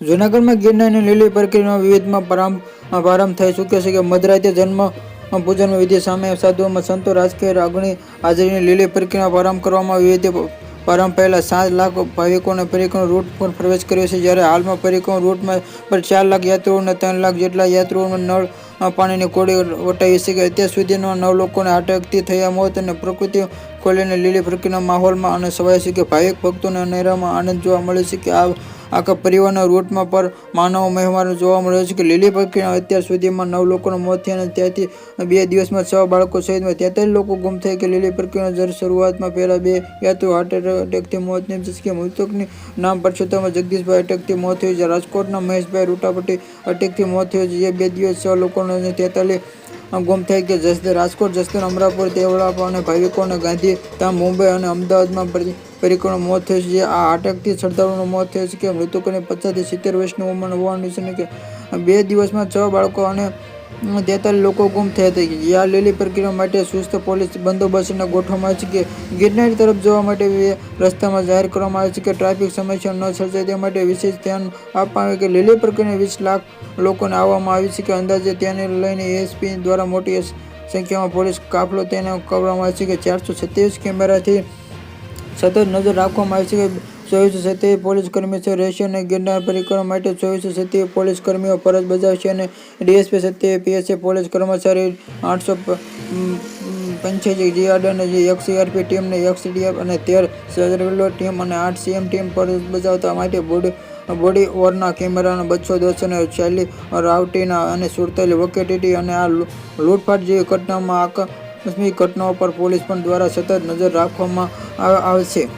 જૂનાગઢમાં ગિરનારની લીલી પ્રક્રિયાનો વિવિધમાં પ્રારંભ પ્રારંભ થઈ ચૂક્યો છે કે મધરાતે જન્મ, પૂજન વિધિ સામે સાધુઓમાં સંતો, રાજકીય રાગણી હાજરીની લીલી પ્રક્રિયાનો પ્રારંભ કરવામાં વિવિધ પ્રારંભ પહેલા સાત લાખ ભાવિકોને પરિક્રમા રૂટ પર પ્રવેશ કર્યો છે. જ્યારે હાલમાં પરિક્રમ રૂટમાં પર ચાર લાખ યાત્રીઓ અને ત્રણ લાખ જેટલા યાત્રીઓને નળ, પાણીની કોડી વટાવી છે કે અત્યાર સુધીમાં નવ લોકોને અટકથી થયા, મોત અને પ્રકૃતિ ખોલીને લીલી પ્રક્રિયાના માહોલમાં અને સવાય છે કે ભાવિક ભક્તોને અનેરામાં આનંદ જોવા મળે છે કે આ આખા પરિવારના રૂટમાં પર માનવ મહેમાનો જોવા મળ્યો છે કે લીલી પ્રક્રિયા અત્યાર સુધીમાં નવ લોકોના મોત થયા અને ત્યાંથી બે દિવસમાં છ બાળકો સહિતમાં તેતાલીસ લોકો ગુમ થઈ કે લીલી પ્રક્રિયા જર શરૂઆતમાં પહેલાં બે યાત્રીઓ હાર્ટ એટેકથી મોત નિપજે કે મૃતકની નામ પરસોત્તમ જગદીશભાઈ અટેકથી મોત થયું છે. રાજકોટના મહેશભાઈ રૂટાપટી અટેકથી મોત થયું છે. જે બે દિવસ છ લોકોને તેતાલીસ ગુમ થઈ કે જસદણ રાજકોટ જસદણ અમરાપુર, દેવળાપા અને ભાવિકોને ગાંધીધામ મુંબઈ અને અમદાવાદમાં પરી- મોત થયું છે. આ અટકથી શ્રદ્ધાળુનું મોત થયું છે કે મૃતકોને પચાસથી સિત્તેર વર્ષની ઉંમર હોવાનું છે કે બે દિવસમાં છ બાળકો અને તેતાલીસ લોકો ગુમ થયા હતા. આ લીલી પ્રક્રિયા માટે સુસ્ત પોલીસ બંદોબસ્તને ગોઠવવામાં આવે છે કે ગિરનાર તરફ જવા માટે રસ્તામાં જાહેર કરવામાં આવે છે કે ટ્રાફિક સમસ્યા ન સર્જાય તે માટે વિશેષ ધ્યાન આપવામાં આવે કે લીલી પ્રક્રિયા વીસ લાખ લોકોને આવવામાં આવી છે કે અંદાજે ત્યાંને લઈને એસપી દ્વારા મોટી સંખ્યામાં પોલીસ કાફલો તેને કરવામાં આવે છે કે ચારસો સત્યાવીસ કેમેરાથી સતત નજર રાખવામાં આવી છે કે ચોવીસો સત્યાવીસ પોલીસ કર્મીઓ રહેશે અને ગિરનાર પરિક્રમા માટે ચોવીસો સત્યાવીસ પોલીસ કર્મીઓ ફરજ બજાવશે અને ડીએસપી સત્યાવીસ પીએસએ પોલીસ કર્મચારી આઠસો પંચ્યાસી જીઆરડ અને એક સીઆરપી ટીમને એક સીડીએફ અને તેર સર્વેલર ટીમ અને આઠ સીએમ ટીમ ફરજ બજાવતા માટે બોડી બોડી ઓરના કેમેરાના બસો દસ અને ચાલી રાવટીના અને સુડતાલીસ વકેટીટી અને આ લૂંટફાટ જેવી ઘટનામાં ઘટનાઓ પર પોલીસ પણ દ્વારા સતત નજર રાખવામાં આવે છે.